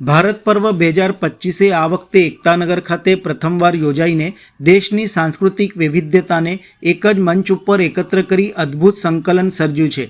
ભારત પર્વ બે હજાર પચીસે આ વખતે એકતાનગર ખાતે પ્રથમવાર યોજાઈને દેશની સાંસ્કૃતિક વૈવિધ્યતાને એક જ મંચ ઉપર એકત્ર કરી અદ્ભુત સંકલન સર્જ્યું છે.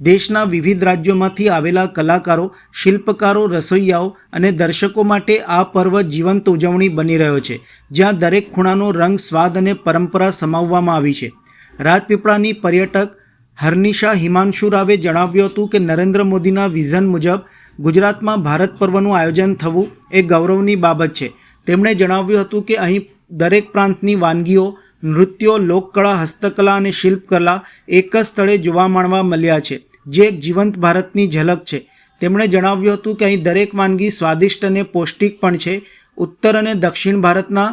દેશના વિવિધ રાજ્યોમાંથી આવેલા કલાકારો, શિલ્પકારો, રસોઈયાઓ અને દર્શકો માટે આ પર્વ જીવંત ઉજવણી બની રહ્યો છે, જ્યાં દરેક ખૂણાનો રંગ, સ્વાદ અને પરંપરા સમાવવામાં આવી છે. રાજપીપળાની પર્યટક હર્નિશા હિમાંશુ રાવે જણાવ્યું હતું કે નરેન્દ્ર મોદીના વિઝન મુજબ ગુજરાતમાં ભારત પર્વનું આયોજન થવું એ ગૌરવની બાબત છે. તેમણે જણાવ્યું હતું કે અહીં દરેક પ્રાંતની વાનગીઓ, નૃત્યો, લોકકળા, હસ્તકલા અને શિલ્પકલા એક જ સ્થળે જોવા માણવા મળ્યા છે, જે એક જીવંત ભારતની ઝલક છે. તેમણે જણાવ્યું હતું કે અહીં દરેક વાનગી સ્વાદિષ્ટ અને પૌષ્ટિક પણ છે. ઉત્તર અને દક્ષિણ ભારતના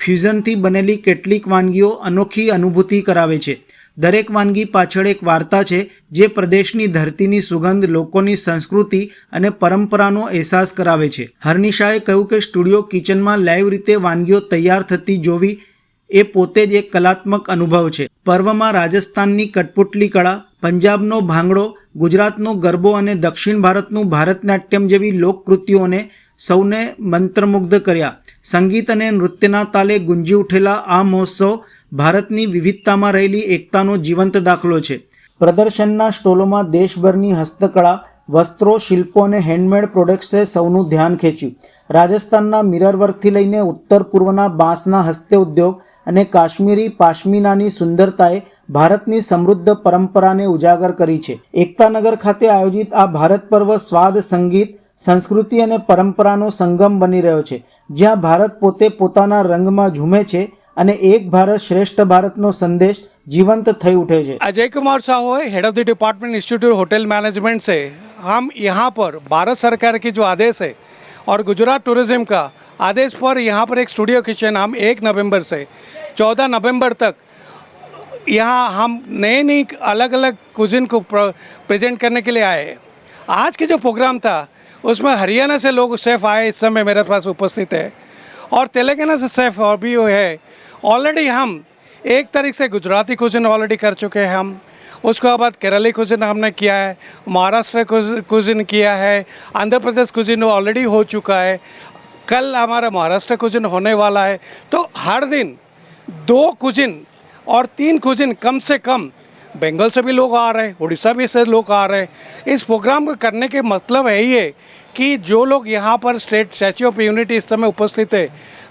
ફ્યુઝનથી બનેલી કેટલીક વાનગીઓ અનોખી અનુભૂતિ કરાવે છે. દરેક વાનગી પાછળ એક વાર્તા છે, જે પ્રદેશની ધરતીની સુગંધ, લોકોની સંસ્કૃતિ અને પરંપરાનો અહેસાસ કરાવે છે. હર્નિશાએ કહ્યું કે સ્ટુડિયો કિચનમાં લાઈવ રીતે વાનગીઓ તૈયાર થતી જોવી એ પોતે જ એક કલાત્મક અનુભવ છે. પર્વમાં રાજસ્થાનની કટપુટલી કળા, પંજાબનો ભાંગડો, ગુજરાતનો ગરબો અને દક્ષિણ ભારતનું ભારતનાટ્યમ જેવી લોકકૃતિઓને સૌને મંત્રમુગ્ધ કર્યા. સંગીત અને નૃત્યના તાલે ગુંજી ઉઠેલા આ મહોત્સવ ભારતની વિવિધતામાં રહેલી એકતાનો જીવંત દાખલો છે. પ્રદર્શનના સ્ટોલોમાં દેશભરની હસ્તકળા, વસ્ત્રો, શિલ્પો અને હેન્ડમેડ પ્રોડક્ટ્સે સૌનું ધ્યાન ખેંચ્યું. રાજસ્થાનના મિરર વર્કથી લઈને ઉત્તર પૂર્વના બાંસના હસ્તે ઉદ્યોગ અને કાશ્મીરી પાશ્મીનાની સુંદરતાએ ભારતની સમૃદ્ધ પરંપરાને ઉજાગર કરી છે. એકતાનગર ખાતે આયોજિત આ ભારત પર્વ સ્વાદ, સંગીત, સંસ્કૃતિ અને પરંપરાનો સંગમ બની રહ્યો છે. જ્યાં ભારત પોતે પોતાના રંગમાં ઝૂમે છે અને એક ભારત શ્રેષ્ઠ ભારતનો સંદેશ જીવંત થઈ ઉઠે છે अजय कुमार साहू है head of the department institute hotel management से हम यहाँ पर भारत सरकार की जो आदेश है और गुजरात टूरिज्म का आदेश पर यहाँ पर एक स्टूडियो किचन हम एक नवंबर से चौदह नवंबर तक यहाँ हम नए नई अलग अलग कुजिन को प्रेजेंट करने के लिए आए हैं। आज के जो प्रोग्राम था उसमें हरियाणा से लोग शेफ़ आए इस समय मेरे पास उपस्थित है और तेलंगाना से शेफ़ और भी वो है ऑलरेडी हम एक तरीके से गुजराती कुजिन ऑलरेडी कर चुके हैं हम। उसके बाद केरली कुजिन हमने किया है, महाराष्ट्र कुजिन किया है, आंध्र प्रदेश कुजिन ऑलरेडी हो चुका है। कल हमारा महाराष्ट्र कुजिन होने वाला है। तो हर दिन दो कुजिन और तीन कुजिन कम से कम बंगाल से भी लोग आ रहे हैं, उड़ीसा भी से लोग आ रहे हैं। इस प्रोग्राम को करने के मतलब है ये कि जो लोग यहाँ पर स्टेट स्टैच्यू ऑफ़ यूनिटी इस समय उपस्थित है,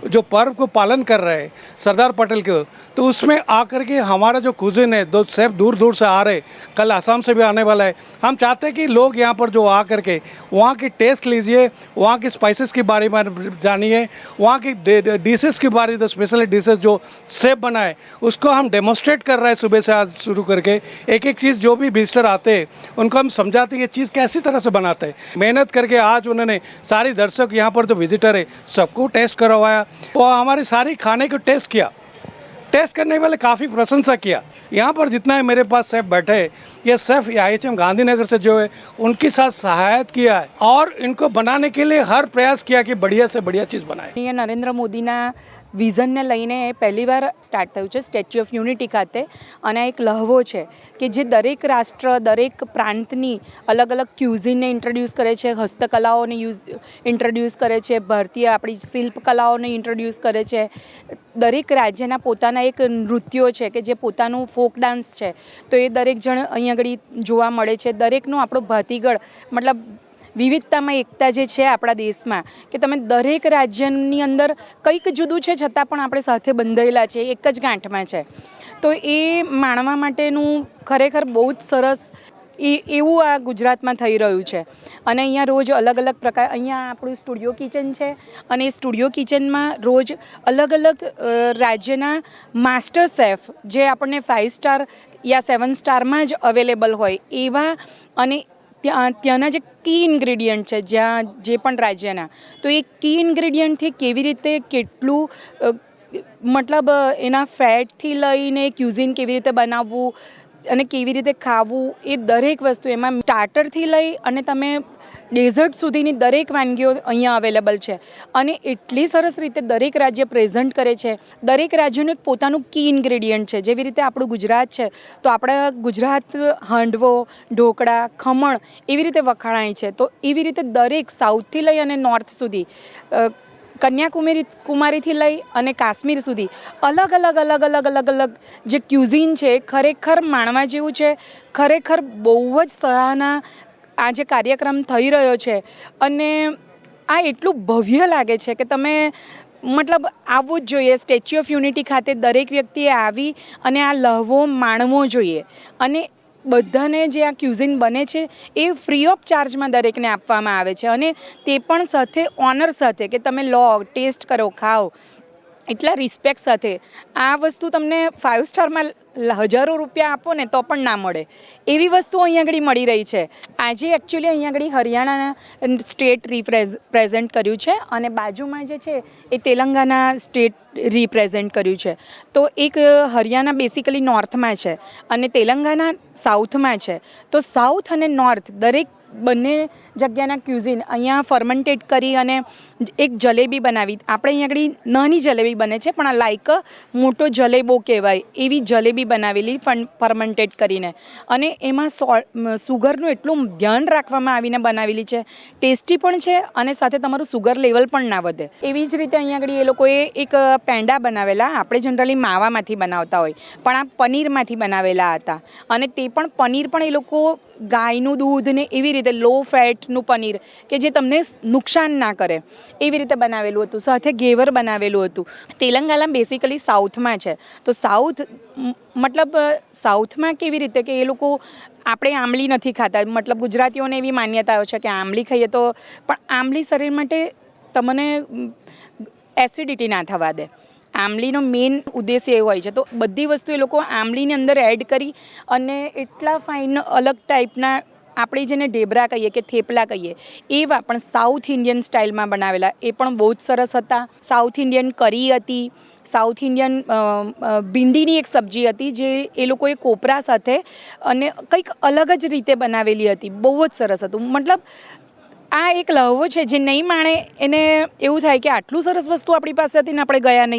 जो पर्व को पालन कर रहे हैं, सरदार पटेल के तो उसमें आकर के हमारा जो कुजिन है, दो सेफ़ दूर दूर से आ रहे कल आसाम से भी आने वाला है। हम चाहते हैं कि लोग यहाँ पर जो आ करके वहाँ की टेस्ट लीजिए, वहाँ की स्पाइसेस के बारे में जानिए, वहाँ की डिशेस के बारे में स्पेशल डिशेस जो सेफ़ बनाए, उसको हम डेमोस्ट्रेट कर रहे हैं सुबह से आज शुरू करके। एक एक चीज़ जो भी विजिटर आते हैं, उनको हम समझाते हैं, ये चीज़ कैसी तरह से बनाते हैं। मेहनत करके आज उन्होंने सारे दर्शक यहाँ पर जो विजिटर है, सबको टेस्ट करवाया और हमारे सारे खाने को टेस्ट किया। टेस्ट करने वाले काफ़ी प्रशंसा किया। यहाँ पर जितना है मेरे पास सेफ़ बैठे हैं, ये सेफ़ आई एच गांधीनगर से जो है, उनके साथ सहायता किया है और इनको बनाने के लिए हर प्रयास किया कि बढ़िया से बढ़िया चीज़ बनाए। नरेंद्र मोदी ना વિઝનને લઈને એ પહેલીવાર સ્ટાર્ટ થયું છે સ્ટેચ્યુ ઓફ યુનિટી ખાતે. અને એક લહવો છે કે જે દરેક રાષ્ટ્ર, દરેક પ્રાંતની અલગ અલગ ક્યુઝિનને ઇન્ટ્રોડ્યુસ કરે છે, હસ્તકલાઓને યુઝ ઇન્ટ્રોડ્યુસ કરે છે, ભારતીય આપણી શિલ્પકલાઓને ઇન્ટ્રોડ્યુસ કરે છે. દરેક રાજ્યના પોતાના એક નૃત્યો છે કે જે પોતાનું ફોક ડાન્સ છે. તો એ દરેક જણ અહીં આગળ જોવા મળે છે. દરેકનો આપણો ભાતીગળ, મતલબ વિવિધતામાં એકતા જે છે આપણા દેશમાં, કે તમે દરેક રાજ્યની અંદર કંઈક જુદું છે છતાં પણ આપણે સાથે બંધાયેલા છે, એક જ ગાંઠમાં છે. તો એ માણવા માટેનું ખરેખર બહુ જ સરસ એ, એવું આ ગુજરાતમાં થઈ રહ્યું છે. અને અહીંયા રોજ અલગ અલગ પ્રકાર, અહીંયા આપણું સ્ટુડિયો કિચન છે, અને એ સ્ટુડિયો કિચનમાં રોજ અલગ અલગ રાજ્યના માસ્ટર શેફ જે આપણને ફાઇવ સ્ટાર યા સેવન સ્ટારમાં જ અવેલેબલ હોય એવા અને ત્યાં, ત્યાંના જે કી ઇન્ગ્રેડિયન્ટ છે, જ્યાં જે પણ રાજ્યના, તો એ કી ઇન્ગ્રેડિયન્ટથી કેવી રીતે કેટલું મતલબ, એના ફેટથી લઈને ક્યુઝિન કેવી રીતે બનાવવું અને કેવી રીતે ખાવું એ દરેક વસ્તુ એમાં સ્ટાર્ટરથી લઈ અને તમે ડેઝર્ટ સુધીની દરેક વાનગીઓ અહીંયા અવેલેબલ છે. અને એટલી સરસ રીતે દરેક રાજ્ય પ્રેઝન્ટ કરે છે. દરેક રાજ્યનું એક પોતાનું કી ઇન્ગ્રેડિયન્ટ છે. જેવી રીતે આપણું ગુજરાત છે, તો આપણા ગુજરાત હાંડવો, ઢોકળા, ખમણ એવી રીતે વખાણાય છે. તો એવી રીતે દરેક સાઉથથી લઈ અને નોર્થ સુધી કન્યાકુમારી કુમારીથી લઈ અને કાશ્મીર સુધી અલગ અલગ અલગ અલગ અલગ અલગ જે ક્યુઝિન છે, ખરેખર માણવા જેવું છે, ખરેખર બહુ જ સરાહના આ જે કાર્યક્રમ થઈ રહ્યો છે. અને આ એટલું ભવ્ય લાગે છે કે તમે મતલબ આવવું જ જોઈએ. સ્ટેચ્યુ ઓફ યુનિટી ખાતે દરેક વ્યક્તિએ આવી અને આ લહવો, માણવો જોઈએ. અને બધાને જે આ ક્યુઝિન બને છે, એ ફ્રી ઓફ ચાર્જમાં દરેકને આપવામાં આવે છે. અને તે પણ સાથે ઓનર સાથે કે તમે લો ટેસ્ટ કરો, ખાઓ. એટલા રિસ્પેક્ટ સાથે. આ વસ્તુ તમને ફાઇવ સ્ટારમાં હજારો રૂપિયા આપો ને તો પણ ના મળે. એવી વસ્તુ અહીંયા આગળ મળી રહી છે. આજે એકચ્યુઅલી અહીંયા આગળ હરિયાણાના સ્ટેટ રિપ્રેઝ પ્રેઝન્ટ કર્યું છે અને બાજુમાં જે છે એ તેલંગાના સ્ટેટ રિપ્રેઝન્ટ કર્યું છે. તો એક હરિયાણા બેસિકલી નોર્થમાં છે અને તેલંગાના સાઉથમાં છે. તો સાઉથ અને નોર્થ દરેક બંને જગ્યાના ક્યુઝિન અહીંયા ફર્મેન્ટેડ કરી અને એક જલેબી બનાવી. આપણે અહીંયા આગળ નાની જલેબી બને છે, પણ આ લાઈક મોટો જલેબો કહેવાય એવી જલેબી બનાવેલી ફન ફર્મેન્ટેડ કરીને. અને એમાં સોલ સુગરનું એટલું ધ્યાન રાખવામાં આવીને બનાવેલી છે. ટેસ્ટી પણ છે અને સાથે તમારું સુગર લેવલ પણ ના વધે. એવી જ રીતે અહીંયા આગળ એ લોકોએ એક પેંડા બનાવેલા, આપણે જનરલી માવામાંથી બનાવતા હોય, પણ આ પનીરમાંથી બનાવેલા હતા. અને તે પણ પનીર પણ એ લોકો ગાયનું દૂધ ને એવી રીતે લો ફેટનું પનીર કે જે તમને નુકસાન ના કરે. એવી રીતે બનાવેલું હતું, સાથે ઘેવર બનાવેલું હતું. તેલંગાણા બેસિકલી સાઉથમાં છે. તો સાઉથ મતલબ સાઉથમાં કેવી રીતે કે એ લોકો આપણે આંબલી નથી ખાતા. મતલબ ગુજરાતીઓને એવી માન્યતાઓ છે કે આંબલી ખાઈએ તો, પણ આંબલી શરીર માટે તમને એસિડિટી ના થવા દે. આંબલીનો મેઇન ઉદ્દેશ્ય એવો હોય છે. તો બધી વસ્તુ એ લોકો આંબલીની અંદર એડ કરી અને એટલા ફાઇન અલગ ટાઈપના આપણે જેને ઢેબરા કહીએ કે થેપલા કહીએ, એવા પણ સાઉથ ઇન્ડિયન સ્ટાઇલમાં બનાવેલા. એ પણ બહુ જ સરસ હતા. સાઉથ ઇન્ડિયન કરી હતી. સાઉથ ઇન્ડિયન ભીંડીની એક સબ્જી હતી જે એ લોકોએ કોપરા સાથે અને કંઈક અલગ જ રીતે બનાવેલી હતી. બહુ જ સરસ હતું. મતલબ, આ એક લહવો છે જે નહીં માણે, એને એવું થાય કે આટલું સરસ વસ્તુ આપણી પાસે હતી ને આપણે ગયા નહીં.